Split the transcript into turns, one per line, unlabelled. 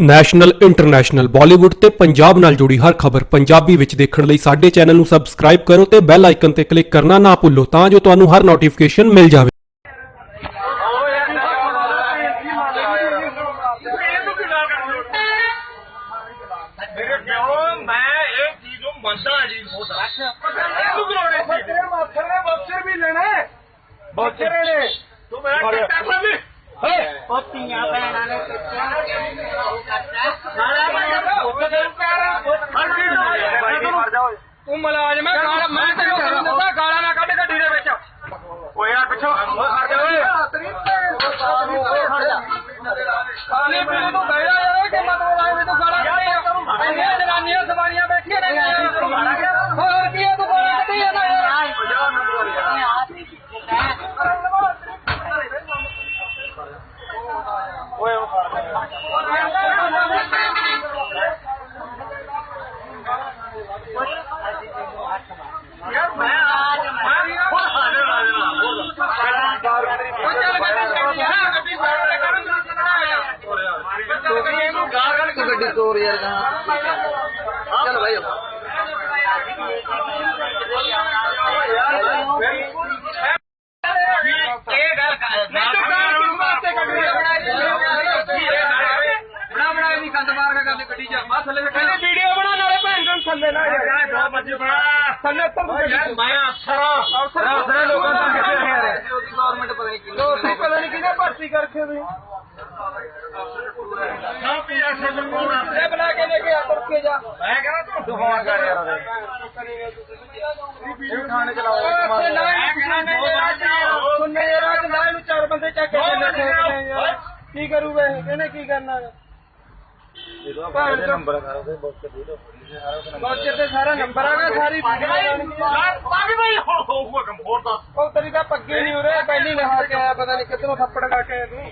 National international. Bollywood ਤੇ ਪੰਜਾਬ ਨਾਲ ਜੁੜੀ ਹਰ ਖਬਰ ਪੰਜਾਬੀ ਵਿੱਚ ਦੇਖਣ ਲਈ ਸਾਡੇ ਚੈਨਲ ਨੂੰ ਸਬਸਕ੍ਰਾਈਬ ਕਰੋ ਤੇ ਬੈਲ ਆਈਕਨ ਤੇ ਕਲਿੱਕ ਕਰਨਾ ਨਾ ਭੁੱਲੋ ਤਾਂ ਜੋ ਤੁਹਾਨੂੰ ਹਰ ਨੋਟੀਫਿਕੇਸ਼ਨ ਮਿਲ ਜਾਵੇ।
ਮੇਰੇ ਪਿਓ ਮੈਂ ਇਹ ਚੀਜ਼ ਨੂੰ ਮੰਨਦਾ ਜੀ ਬਹੁਤ ਇਹਨੂੰ ਕਰਾਉਣੇ ਸੀ ਤੇਰੇ ਮਾਸਟਰ ਨੇ ਬਖਸ਼ਰ ਵੀ ਲੈਣਾ ਬਖਸ਼ਰ ਨੇ ਤੂੰ ਮੇਰਾ ਟੱਕਰ ਲੈ ਲੈ
ਪੋਤੀਆਂ ਭੈਣਾਂ ਨੇ ਕਿੱਥੇ
ਸਾਲਾ ਮੈਂ ਉੱਥੇ ਤੇ ਹਰ ਤੂੰ ਮਲਾਜ਼ਮ ਹੈ ਗਾਲ ਮੈਂ ਤੈਨੂੰ ਤੈਨੂੰ ਦੱਸਾਂ ਗਾਲਾਂ ਨਾ ਕੱਢ ਗੱਡੀ ਦੇ ਵਿੱਚ। ਓਏ ਯਾਰ ਪਿੱਛੋਂ ਖੜ ਜਾ ਓਏ। ਖਾਣੇ ਪੀਣੇ ਤੋਂ ਬਹਿ ਜਾ ਯਾਰ ਕਿ ਮਤਲਬ ਆਏ ਵੀ ਤੂੰ ਗਾਲਾਂ ਕੱਢੇ ਇੰਨੀਆਂ ਜਨਾਨੀਆਂ ਸਵਾਰੀਆਂ ਬੈਠੀਆਂ ਨੇ ਹੋਰ ਕੀ ਹੈ ਤੂੰ ਗਾਲਾਂ ਕੱਢੀ ਜਾਂਦਾ ਯਾਰ। ਓਏ ਉਹ ਯਾਰ ਮੈਂ ਮੈਂ ਹੁਣ ਹਾਜ਼ਰ ਹਾਜ਼ਰ ਉਹ ਚੱਲ ਗੱਡੀ ਗੱਡੀ ਸਾਈਡ ਕਰਨ ਚੱਲ ਇਹਨੂੰ ਗਾਲ ਕੱਢ ਕੇ ਗੱਡੀ
ਤੋਰ ਯਾਰ ਚੱਲ ਭਾਈ
ਇਹ ਗੱਲ ਮੈਂ ਤਾਂ ਗਾਲ ਕਿਸ ਵਾਸਤੇ ਕੱਢ ਰਿਹਾ ਬਣਾ ਬਣਾ ਨਹੀਂ ਕੰਦ ਮਾਰ ਕੇ ਗੱਲ ਗੱਡੀ ਚ ਆ ਥੱਲੇ ਤੇ ਕਹਿੰਦੇ ਵੀਡੀਓ ਬਣਾ ਨਾਲੇ ਭੈਣ ਨੂੰ ਥੱਲੇ ਨਾ ਯਾਰ। ਦੋ ਬੱਚੇ ਬਣਾ ਥੱਲੇ ਉੱਤਰ ਯਾਰ ਮੈਂ ਅਫਸਰ ਅਫਸਰ ਲੋਕਾਂ ਦਾ ਕਿੱਥੇ ਹੈ ਯਾਰ
ਗਵਰਨਮੈਂਟ ਪਤਾ ਨਹੀਂ
ਲੋਕੀ ਪਤਾ ਨਹੀਂ ਕਿਹਨੇ ਭਰਤੀ ਕਰਕੇ ਤੁਸੀਂ ਨਾ ਪੀ ਐਸੇ ਨੂੰ ਕੋਣ ਆ ਬਣਾ ਕੇ ਲੈ ਕੇ ਆ ਤੁਰ ਕੇ ਜਾ ਮੈਂ ਕਹਿੰਦਾ ਤੂੰ ਦੁਹਾਨ ਕਰ ਯਾਰ ਉਹਦੇ। ਇਹ ਥਾਣੇ ਚਲਾਓ ਸੁਣਨੇ ਯਾਰ। ਅੱਜ ਨਾ ਇਹਨੂੰ ਚਾਰ ਬੰਦੇ ਚੱਕ ਕੇ ਚੱਲੇ ਯਾਰ। ਕੀ ਕਰੂਗਾ ਇਹ? ਇਹਨੇ ਕੀ ਕਰਨਾ ਹੈ? ਭੈਣ ਚੋ- ਬਾਕਰ ਤੇ ਸਾਰਾ ਨੰਬਰ ਆ ਗਿਆ ਸਾਰੀ ਵੀਡੀਓ ਆਣੀ ਭਾਈ ਹੋਊਗਾ ਕੰਮ ਹੋਰ ਦੱਸ। ਉਹ ਤੇਰੀ ਤਾਂ ਪੱਗੇ ਨਹੀਂ ਉਰੇ ਪਹਿਲੀ ਨਹਾ ਕੇ ਆਇਆ ਪਤਾ ਨਹੀਂ ਕਿੱਧਰੋਂ ਥੱਪੜ ਖਾ ਕੇ ਆਇਆ ਤੂੰ।